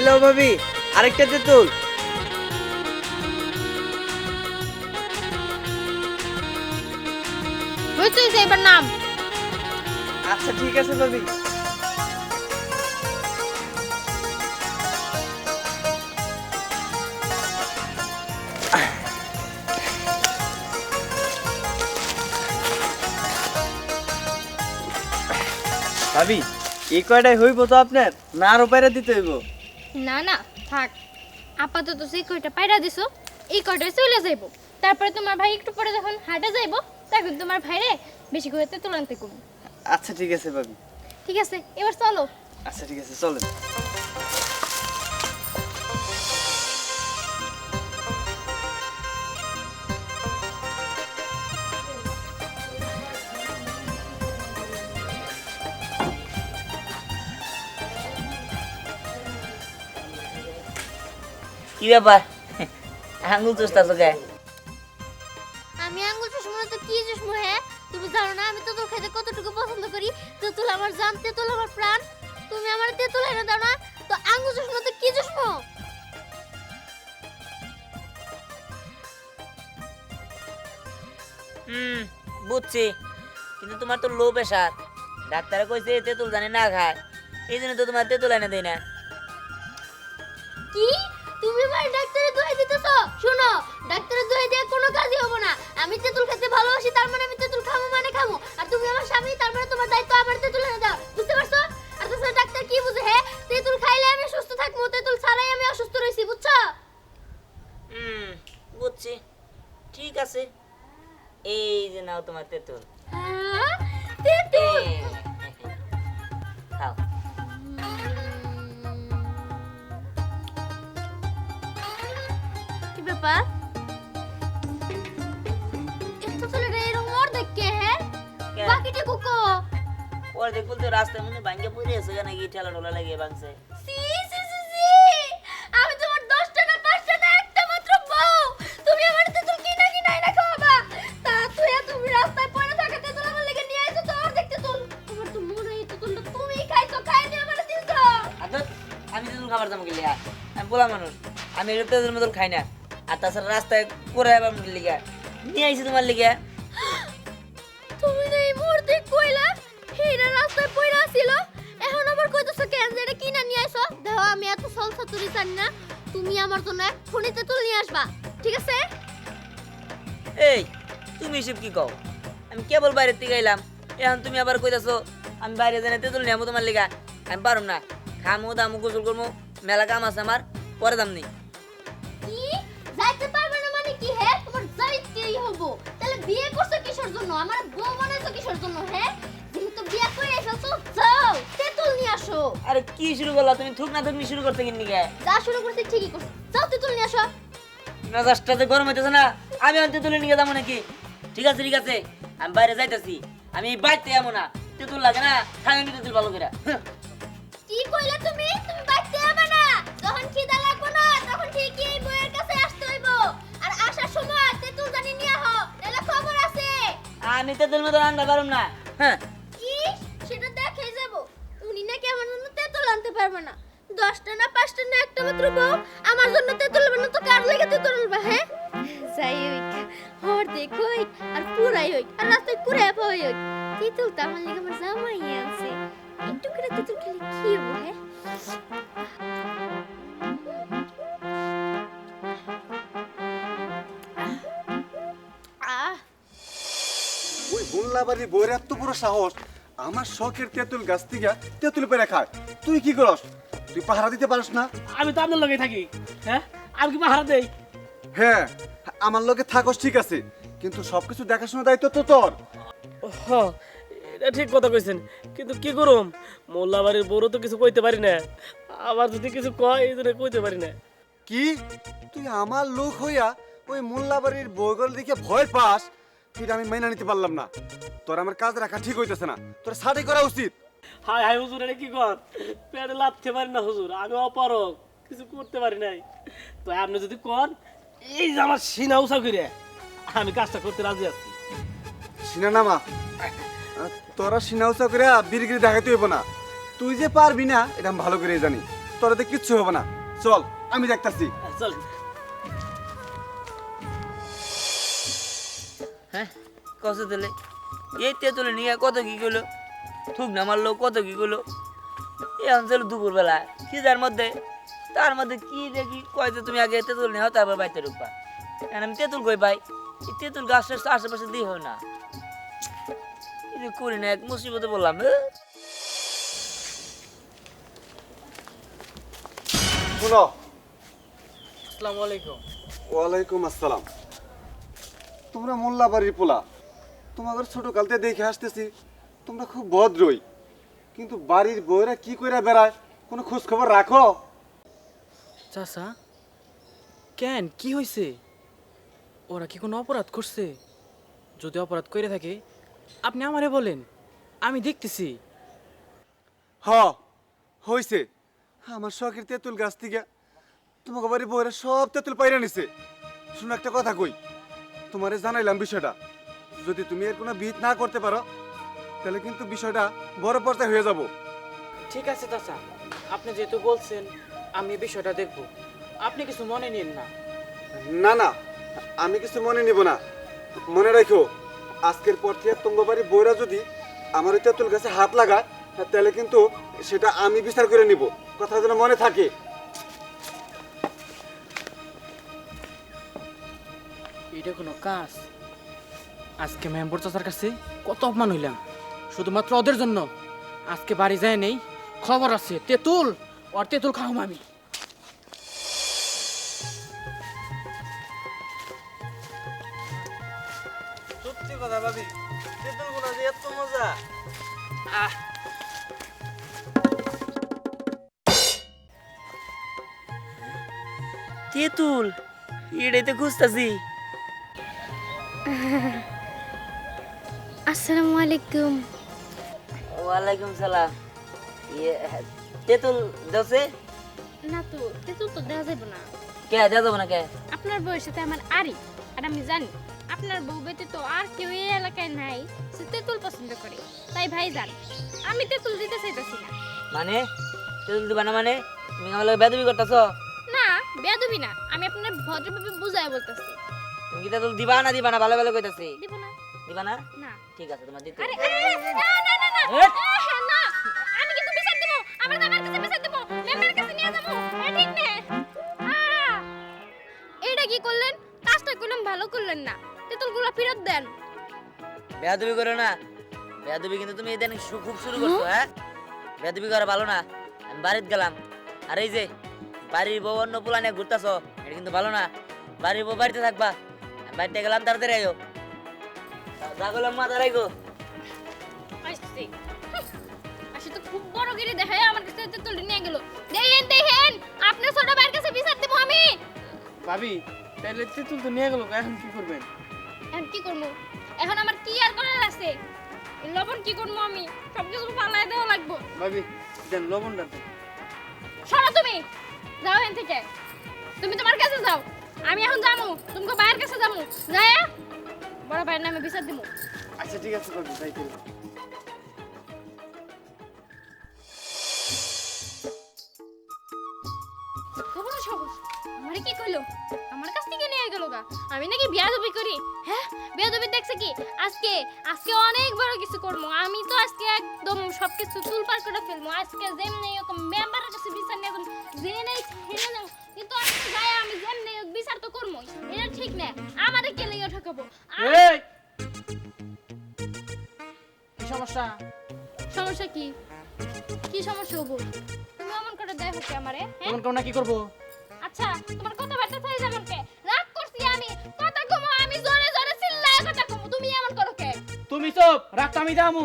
এই লো ভাবি আরেকটা তেঁতুল হয়েছে, এবার নাম। আচ্ছা ঠিক আছে ভাবি। ভাবি এই কয়টাই হইব তো আপনার? না আরও বাইরে দিতে হইব। না না থাক। আপাতত সেই কয়টা পায়রা দিছো এই কয়টায় চলে যাইব। তারপরে তোমার ভাই একটু পরে যখন হাটে যাইব তখন তোমার ভাইরে বেশি করে তেঁতুল আনতে কম। আচ্ছা ঠিক আছে ভাবি। ঠিক আছে এবার চলো। আচ্ছা ঠিক আছে চলেন। ব্যাপার আঙুল চুস্তা তোকে আমি আঙ্গুল চশমা তো কি চশমা হ্যাঁ তুমি জানো না আমি তেঁতুল খেতে কতটুকু পছন্দ করি। তেঁতুল আমার জান তেঁতুল আমার প্রাণ। তুমি আমার তেঁতুল এনে দাও না তো আঙ্গুল চশমা তো কি চশমা হুম বুঝছি। কিন্তু তোমার তো লো প্রেশার ডাক্তারে কইছে তেঁতুল জানি না খায়। এই জন্য তো তোমার তেঁতুল এনে দেয় না। কি? শোনো ডাক্তারের দোহাই দিয়ে কোনো কাজই হবে না। আমি তেঁতুল খেতে ভালোবাসি তার মানে আমি তেঁতুল খাব মানে খাব। আর তুমি আমার স্বামী তার মানে তোমার দায়িত্ব আমার তেঁতুল এনে দাও। বুঝতে পারছ? আর তাছাড়া ডাক্তার কি বুঝে হ্যাঁ তেঁতুল খাইলে আমি সুস্থ থাকব তেঁতুল ছাড়াই আমি অসুস্থ রয়েছি বুঝছ? হুম বুঝছি। ঠিক আছে। এই যে নাও তোমার তেঁতুল। হ্যাঁ রাস্তায় মধ্যে ভাঙ্গে পড়ে আছে কেন কি ঠেলা টোলা লাগিয়ে ভাঙছে সি সি সি সি আমি তোমার দশটা না পাঁচটা না একটা মাত্র বউ! তুমি আমার তেতুল কিনা কিনা না খাওয়াবা! তা তুই তুমি রাস্তায় পড়ে থাকা তেতুল আমার লেগে নিয়ে আইছো তো আর দেখতে তুল আমার তো মনে হয় তেতুলটা তুমি খাইছো খাইনি আমার দিছো! আদর আমি তেঁতুল খাবার দাম গেলে আমি বলা মানুষ আমি খাই না। আর তাছাড়া রাস্তায় করে আবার লিগা নিয়ে আইছি তোমার লিগা। সলসা তুলি জানি না তুমি আমার জন্য এক্ষুনি তেতুল নিয়ে আসবা ঠিক আছে? এই তুমি এসব কি কও? আমি কেবল বাইরের থেকে এলাম এখন তুমি আবার কইতাছো আমি বাইরে জানে তেঁতুল নিয়ে তোমার লিগা। আমি পারুম না খামু দামু গোসল করব মেলা কাম আছে আমার পরে দাম নেই। কি? যাইতে পারবে না মানে কি হে? তোমার যাইতেই হব। তাহলে বিয়ে করছ কিসের জন্য? আমার বউ বানাইছো কিসের জন্য হে? যেহেতু বিয়ে করে এসেছ যাও। তেতুল নিয়ে আসো। আরে কি শুরু করলা? তুমি থুক না থুকনি শুরু করতে কিনি গে? যা শুরু করতে ঠিকই করছ। যাও তেতুল নিয়ে আসো। মেজাজটাতে গরম হইতেছে না আমি আমি তেঁতুল নিয়ে যাব নাকি? ঠিক আছে ঠিক আছে আমি বাইরে যাইতেছি। আমি বাড়তে যাব না। তেঁতুল লাগে না খাইনি তেঁতুল ভালো করে। কি কইলা তুমি? তুমি বাইতে হবে না। যখন খিদা লাগবে না তখন ঠিকই এই বইয়ের কাছে আসতে হইব। আর আসার সময় তেতুল জানি নিয়ে আহ তাহলে খবর আছে। আমি তেঁতুল মতো রান্না পারুম না। হ্যাঁ কি সেটা দেখে যাব উনি নাকি আমার জন্য তেতুল আনতে পারবে না দশটা না, পাঁচটা না, একটা মাত্র বউ। আমার জন্য তেতুল না তো কার লেগে তেতুল আনবে হ্যাঁ? যাই হইক হর দেখ হইক আর পুরাই হইক আর রাস্তায় কুড়ে পাই হইক তেতুল তো আমার লেগে আমার জামাই আছে। একটু করে তেতুল খেলে কি হব হ্যাঁ? ওই মোল্লাবাড়ির বইয়ের এত সাহস, আমার শখের তেঁতুল গাছ থেকে তেঁতুল পেরে খায়। তুই কি করস? তুই পাহারা দিতে পারিস না? আমি তো আপনার লগে থাকি হ্যাঁ? আমি কি পাহারা দেই? হ্যাঁ আমার লগে থাকস ঠিক আছে কিন্তু সবকিছু দেখাশোনা দায়িত্ব তো তোর। হ এটা ঠিক কথা কইছেন কিন্তু কি করুম? মোল্লা বাড়ির বড় তো কিছু কইতে পারি না আবার যদি কিছু কয় এই জন্য কইতে পারি না। কি? তুই আমার লোক হইয়া ওই মোল্লাবাড়ির বইগুলো দেখে ভয় পাস তুই আমি মাইনা নিতে পারলাম না। তোর আমার কাজ রাখা ঠিক হইতেছে না তোর সাড়ি করা উচিত। হাই হাই হুজুর এটা কি কর? পেটে লাথতে পারি না হুজুর আমি অপারক কিছু করতে পারি নাই। তো আপনি যদি কর এই যে আমার সিনা উষা করে আমি কাজটা করতে রাজি আছি। সিনা নামা তোরা সিনাউসা করে বিড়িগিরি দেখাইতে হইব না। তুই যে পারবি না এটা আমি ভালো করে জানি। তোরাতে কিচ্ছু হবে না। চল আমি দেখতাছি। চল। হ্যাঁ কত দিলে? এই তেঁতুলে নিয়ে কত কি গেলো থুক না মারলো কত কি গেলো এই অঞ্চল দুপুরবেলা খিদার মধ্যে তার মধ্যে কি দেখি কয়তো তুমি আগে তেঁতুল নেও তারপর বাইতে ঢুকবা। এখন আমি তেঁতুল কই পাই? এই তেঁতুল গাছের আশেপাশে দিয়ে হয় না। এই করি না এক মুসিবতে বললাম শুনো। আসসালামু আলাইকুম। ওয়ালাইকুম আসসালাম। তোমরা মোল্লা বাড়ির পোলা। তোমাদের ছোট কালতে দেখে আসতেছি তোমরা খুব ভদ্রই। কিন্তু বাড়ির বউরা কি করে বেড়ায়? কোনো খোঁজ খবর রাখো? চাচা কেন? কি হয়েছে ওরা কি কোনো অপরাধ করছে? যদি অপরাধ করে থাকে আপনি আমারে বলেন। আমি দেখতেছি। হ হইছে। আমার শখের তেঁতুল গাছ থেকে তোমাকে বাড়ির বউরা সব তেঁতুল পাইরা নিছে। শুনো একটা কথা কই। তোমারে জানাইলাম বিষয়টা। যদি তুমি এর কোনো বিহিত না করতে পারো তাহলে কিন্তু বিষয়টা বড় পর্যায়ে হয়ে যাব। ঠিক আছে চাচা আপনি যেহেতু বলছেন আমি বিষয়টা দেখব। আপনি কিছু মনে নিন না। না না আমি কিছু মনে নিব না। মনে রাখো আজকের পর থেকে তোমার বাড়ির বউরা যদি আমার ওই তেঁতুল গাছে হাত লাগায় তাহলে কিন্তু সেটা আমি বিচার করে নিব। কথা যেন মনে থাকে। এটা কোনো কাজ? আজকে মেম্বর চাচার কাছে কত অপমান হইলাম। শুধুমাত্র ওদের জন্য। আজকে বাড়ি যায় নেই খবর আছে তেঁতুল আর তেঁতুল খাও আমি। সত্যি কথা ভাবি তেঁতুলগুলা যে এত মজা। আহ। তেঁতুল এটাই খুঁজতেছি। আসসালামু আলাইকুম। ওয়ালাইকুম সালাম। ইয়ে তেঁতুল না তো তেতুল তো দেওয়া যাবে না। কে দেওয়া যাব না কে? আপনার বউয়ের সাথে আমার আরি আর আমি জানি আপনার বউ ব্যতীত আর কেউ এই এলাকায় নাই সে তেঁতুল পছন্দ করে। তাই ভাই জান আমি তেঁতুল দিতে চাইতেছি না। মানে? তেঁতুল দিবা না মানে? তুমি আমার লগে বেদবি করতেছ? না বেয়াদবি না আমি আপনার ভদ্রভাবে বুঝাই বলতেছি। তুমি কি তেঁতুল দিবা না দিবা না ভালো ভালো কইতাছি। দিব না। দিবা না? না। ঠিক আছে তোমার দিতে আরে না না না না। না। আমি কিন্তু বিচার দেব। আমার তো আমার কাছে বিচার দেব। মেম্বারের কাছে নিয়ে যাব। ঠিক নে! এইটা কি করলেন? কাজটা করলাম ভালো করলেন না। তেঁতুলগুলো ফেরত দেন। বেদবি করো না। বেদবি কিন্তু তুমি ইদানিং খুব শুরু করছ হ্যাঁ? বেদবি করা ভালো না। আমি বাড়িতে গেলাম। আর এই যে বাড়ির বউ অন্য পোলা নিয়ে ঘুরতেছ এটা কিন্তু ভালো না। বাড়ির বউ বাড়িতে থাকবা। বাড়িতে গেলাম তাড়াতাড়ি আইও যা করলাম মা আসছি। আসি তো খুব বড় গিরি দেখায় আমার কাছে তেঁতুল নিয়ে গেল। দেখেন দেখেন আপনার ছোট ভাইয়ের কাছে বিচার দেব আমি। ভাবি তাহলে তেঁতুল তো নিয়ে গেল এখন কি করবেন? এখন কি করব? এখন আমার কি আর করার আছে? লবণ কি করব আমি? সব কিছু পালাই দেওয়া লাগবো। ভাবি দেন লবণটা দেন। সরো তুমি। যাও এখান থেকে। তুমি তোমার কাছে যাও। আমি এখন যাব। তুমি ভাইয়ের কাছে যাব। যায় বড় ভাইয়ের নামে বিচার দিব। আচ্ছা ঠিক আছে ভাবি তাই করি খবর সবুজ আমারে কি কইলো? আমার কাছ থেকে নিয়ে গেল গা। আমি নাকি বিয়া বিয়াদবি করি হ্যাঁ? বিয়া বিয়াদবি দেখছে কি? আজকে আজকে অনেক বড় কিছু করব। আমি তো আজকে একদম সবকিছু তুলপার করে ফেলব। আজকে যেমনি এরকম মেম্বারের সমস্যা? সমস্যা কি? কি সমস্যা হব? তুমি অমন করে দেখো কি আমারে হ্যাঁ? এমন কি করব? আচ্ছা তোমার যেমন কে রাগ করছি আমি কথা কমো আমি জোরে জোরে চিল্লায় কথা কমো। তুমি এমন করো কে? তুমি চুপ রাখতো আমি দামু।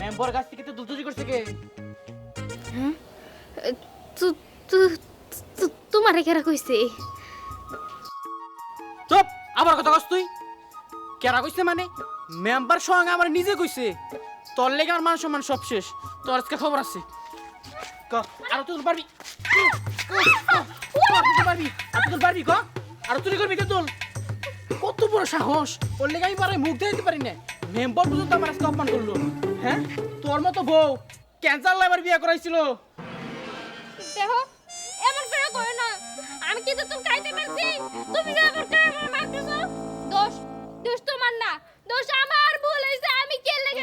মেম্বর কাছ থেকে তো করছে কে? তোমারে কেরা কইছে? চুপ আবার কথা কস তুই। কেরা কইছে মানে? মেম্বার সঙ্গে আমার নিজে কইছে। তোর লেগে আমার মান সম্মান সব শেষ। তোর আজকে খবর আছে। আরও তুই পারবি? পারবি? তুই পারবি, ক? আরও তুই করবি তুল কত বড় সাহস। ওর লেগে আমি পারে মুখ দিতে পারি না মেম্বার পর্যন্ত আমার আজকে অপমান করল। হ্যাঁ? তোর মতো বউ ক্যান্সার লাইবার বিয়ে করাইছিল। এমন করে কই না। আমি কি তুমি খাইতে পারছি। তুমি না আমার আমার দোষ দোষ তোমার না। দোষ আমার।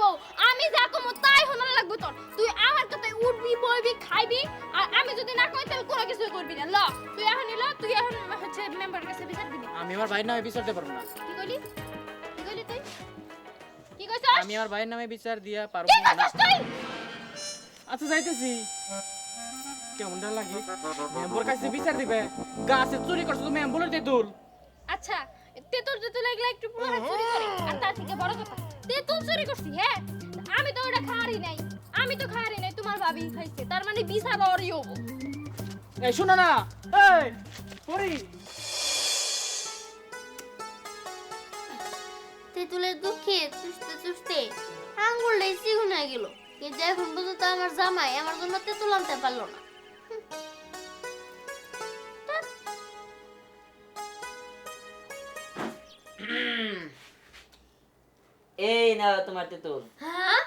বউ আমি যা কমু তাই হোনার লাগবে তোর। তুই আমার কথায় উঠবি বইবি খাইবি আর আমি যদি না কই তাহলে কোনো কিছু করবি না। ল তুই এখন ল তুই এখন হচ্ছে মেম্বারের কাছে বিচার দিবি। আমি আমার ভাইয়ের নামে বিচার দিতে পারব না। কি কইলি? কি কইলি তুই? কি কইছস? আমি আমার ভাইয়ের নামে বিচার দিয়া পারব কি কইছস তুই? আচ্ছা যাইতেছি। কেমনটা লাগে? মেম্বর কাছে বিচার দিবে। গাছে চুরি করছ তুমি মেম্বরের তেতুল আচ্ছা তেতুল তেতুল এগুলা একটু পুরো চুরি করে আর তার থেকে বড় কথা তেতুল চুরি করছি হ্যাঁ? আমি তো ওটা খাওয়ারই নাই আমি তো খাওয়ারই নাই তোমার ভাবি খাইছে তার মানে বিচার ওরই হব। এই শোনো না এই পরি তেঁতুলের দুঃখে চুষতে চুষতে আঙ্গুলটাই চিগুন হয়ে গেল। কিন্তু এখন পর্যন্ত আমার জামাই আমার জন্য তেঁতুল আনতে পারল না। এই নাও তোমার তেতুল। হ্যাঁ?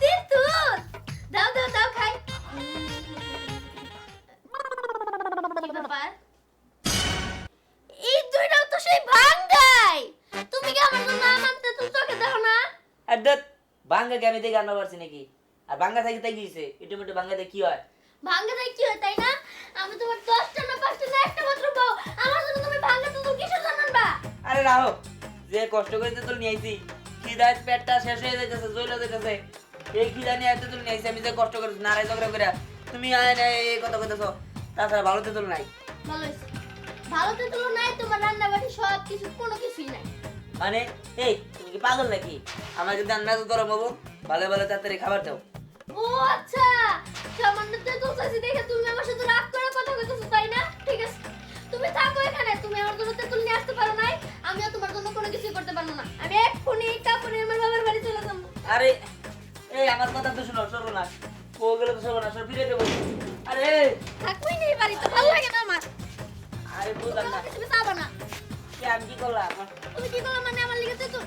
তেঁতুল? দাও দাও দাও খাই? এই দুইটাও তো সেই ভাঙ্গাই। তুমি কি আমার জন্য আমার তেঁতুল চোখে দেখো না? আর দত বাঙ্গা কে আমি দেখে আনতে পারছি নাকি? আর বাঙ্গা থাকি তাই গিয়েছে একটু মিটু বাঙ্গাতে কি হয়? ভাঙ্গা কি হয় তাই না? আমি তোমার দশটা না পাঁচটা না একটা মাত্র আমার জন্য তুমি ভাঙ্গা তেঁতুল কিসের জন্য আনবা? আরে রাহো যে কষ্ট করে তেতুল নিয়ে আইছি খিদায় পেটটা শেষ হয়ে যাইতেছে জইল যাইতেছে। এই খিদা নিয়ে তেতুল নিয়ে আইছি আমি যে কষ্ট করে নারাই ঝগড়া করে তুমি আয় না এই কথা কইতেছো। তাছাড়া ভালো তেতুল নাই। ভালো ভালো নাই তোমার রান্না বাড়ি সব কিছু কোনো কিছুই নাই। মানে এই তুমি কি পাগল নাকি? আমার যদি আন্দাজ গরম হব ভালো ভালো তাড়াতাড়ি খাবার দাও। ও আচ্ছা সামান্য তেঁতুল চাইছি দেখে তুমি আমার সাথে রাগ করে কথা কইতেছো তাই না? ঠিক আছে। তুমি থাকো এখানে তুমি আমার জন্য তেঁতুল নিয়ে আসতে পারো নাই আমিও তোমার জন্য কোনো কিছুই করতে পারব না। আমি এক্ষুনি কাপড়ে আমার বাবার বাড়ি চলে যাব। আরে এই আমার কথা তো শোনো শোনো না। ও গেলে তো শোনো না সব ফিরে দেবো। আরে থাকবোই নেই বাড়িতে ভালো লাগে না আমার। আরে বুঝলাম না। তুমি যাব না। কি আমি কি করলাম? তুমি কি করো মানে আমার লিগে তেঁতুল?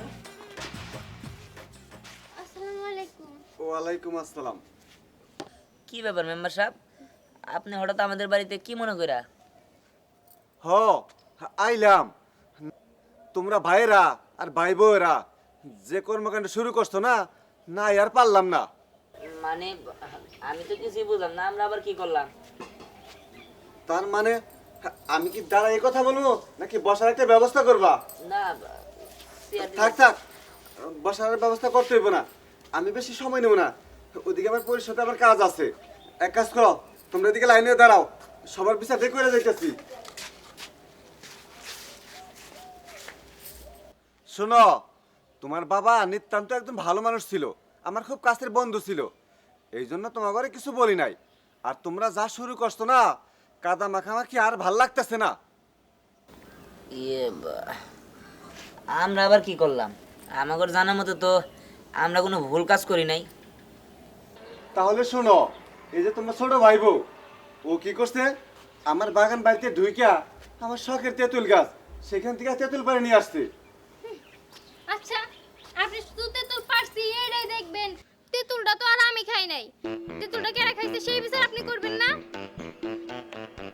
আসসালামু আলাইকুম। ওয়ালাইকুম আসসালাম। কি ব্যাপার মেম্বার সাহেব? আপনি হঠাৎ আমাদের বাড়িতে কি মনে কইরা? হ আইলাম। তোমরা ভাইরা আর ভাই বউরা যে কর্মকাণ্ড শুরু করছ না না আর পারলাম না। মানে আমি তো কিছুই বুঝলাম না আমরা আবার কি করলাম? তার মানে আমি কি দাঁড়া এই কথা বলব নাকি বসার একটা ব্যবস্থা করবা? না থাক থাক বসার ব্যবস্থা করতে হইব না। আমি বেশি সময় নেব না। ওদিকে আমার পরিষদে আমার কাজ আছে। এক কাজ করো তোমরা এদিকে লাইনে দাঁড়াও। সবার বিচার দেখে যাইতেছি। শোনো তোমার বাবা নিতান্ত একদম ভালো মানুষ ছিল আমার খুব কাছের বন্ধু ছিল এই জন্য তোমার ঘরে কিছু বলি নাই। আর তোমরা যা শুরু করছ না কাদা মাখামাখি আর ভালো লাগতেছে না। ইয়ে আমরা আবার কি করলাম? আমাদের জানার মতো তো আমরা কোনো ভুল কাজ করি নাই। তাহলে শোনো এই যে তোমার ছোট ভাই বউ ও কি করছে? আমার বাগান বাড়িতে ঢুইকা আমার শখের তেঁতুল গাছ সেখান থেকে তেঁতুল পাড়ে নিয়ে আসছে আচ্ছা আপনি শুধু তেঁতুল পারছি এটাই দেখবেন তেঁতুলটা তো আর আমি খাই নাই। তেঁতুলটা কেরা খাইছে সেই বিচার আপনি করবেন না?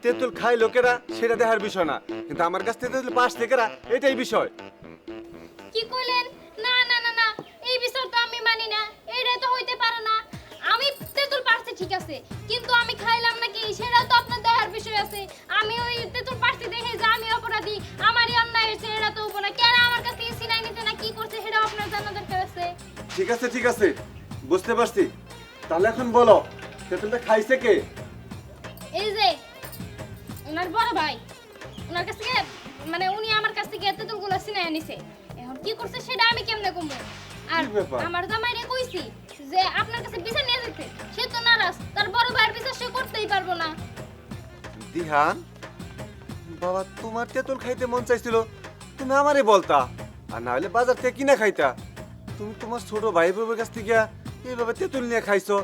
তেঁতুল খাই লোকেরা সেটা দেখার বিষয় না। কিন্তু আমার কাছ থেকে তেঁতুল পাশ থেকে এটাই বিষয়। কি কইলেন? না না না না এই বিচার তো আমি মানি না। এইটাই তো হইতে পারে না। আমি তেঁতুল পারছি ঠিক আছে কিন্তু আমি খাইলাম নাকি সেটাও তো আপনার দেখার বিষয় আছে। আমি ওই তেঁতুল পারছি দেখে যে আমি অপরাধী আমারই অন্যায় হয়েছে এটা তো উপনা কেন আমার কাছে সিনাই নিতে না কি করছে সেটাও আপনার জানা দরকার আছে। ঠিক আছে ঠিক আছে। বুঝতে পারছি। তাহলে এখন বলো তেঁতুলটা খাইছে কে? এই যে ওনার বড় ভাই ওনার কাছ থেকে মানে উনি আমার কাছ থেকে তেঁতুলগুলো সিনাই নিছে এখন কি করছে সেটা আমি কেমনে কমবো আর? আমার জামাইরে কইছি যে আপনার কাছে বিচার নিয়ে যেতে। সে তো নারাজ তার বড় ভাইয়ের বিচার সে করতেই পারব না। দিহান বাবা তোমার তেঁতুল খাইতে মন চাইছিল তুমি আমারে বলতা আর না হলে বাজার থেকে কিনা খাইতা। তুমি তোমার ছোট ভাই বোনের কাছ থেকে এইভাবে তেঁতুল নিয়ে খাইছো?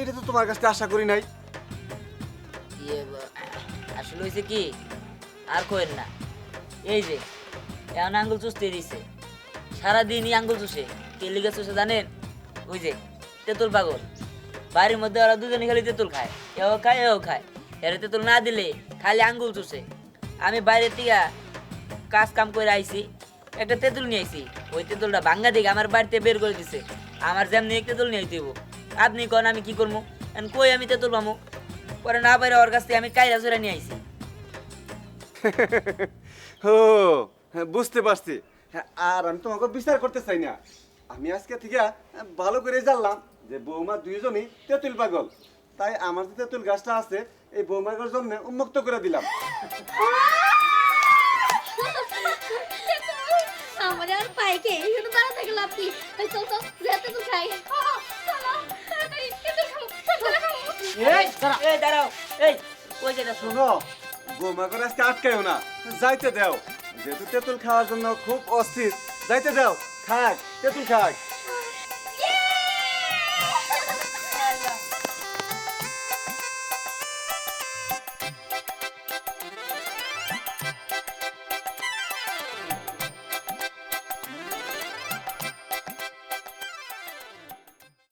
এটা তো তোমার কাছ আশা করি নাই। ইয়ে আসলে হয়েছে কি, আর কোয়েন না। এই যে, এখন আঙ্গুল চুষতে দিছে। সারাদিনই আঙ্গুল চুষে। কে লিগে চুষে জানেন? ওই যে, তেঁতুল পাগল। বাড়ির মধ্যে ওরা দুজনে খালি তেঁতুল খায়। এও খায় এও খায়। এর তেঁতুল না দিলে খালি আঙ্গুল চুষে। আমি বাইরের থেকে কাজ কাম করে আইছি, একটা তেঁতুল নিয়ে আইছি। ওই তেঁতুলটা ভাঙ্গা দিকে আমার বাড়িতে বের করে দিছে। আমার যেমনি এক তেঁতুল নিয়ে আইতেব আপনি কন আমি কি করব কই আমি তেঁতুল পামু? পরে না বাইরে ওর কাছ থেকে আমি কাইরা চুরা নিয়ে আইছি। ও হ্যাঁ, বুঝতে পারছি। হ্যাঁ, আর আমি তোমাকে বিচার করতে চাই না। আমি আজকে থেকে ভালো করে জানলাম যে বৌমা দুইজনই তেঁতুল পাগল। তাই আমার যে তেঁতুল গাছটা আছে এই বৌমার জন্য উন্মুক্ত করে দিলাম। আমার আর পাইকে এখানে দাঁড়া থেকে লাভ কি এই চল চল যেতে তো খাই। এই দাঁড়াও। এই দাঁড়াও। এই কই যেটা শোনো বোমা করে আজকে আটকায়ও না। যাইতে দাও। যেহেতু তেঁতুল খাওয়ার জন্য খুব অস্থির যাইতে দাও। খাক তেঁতুল খাক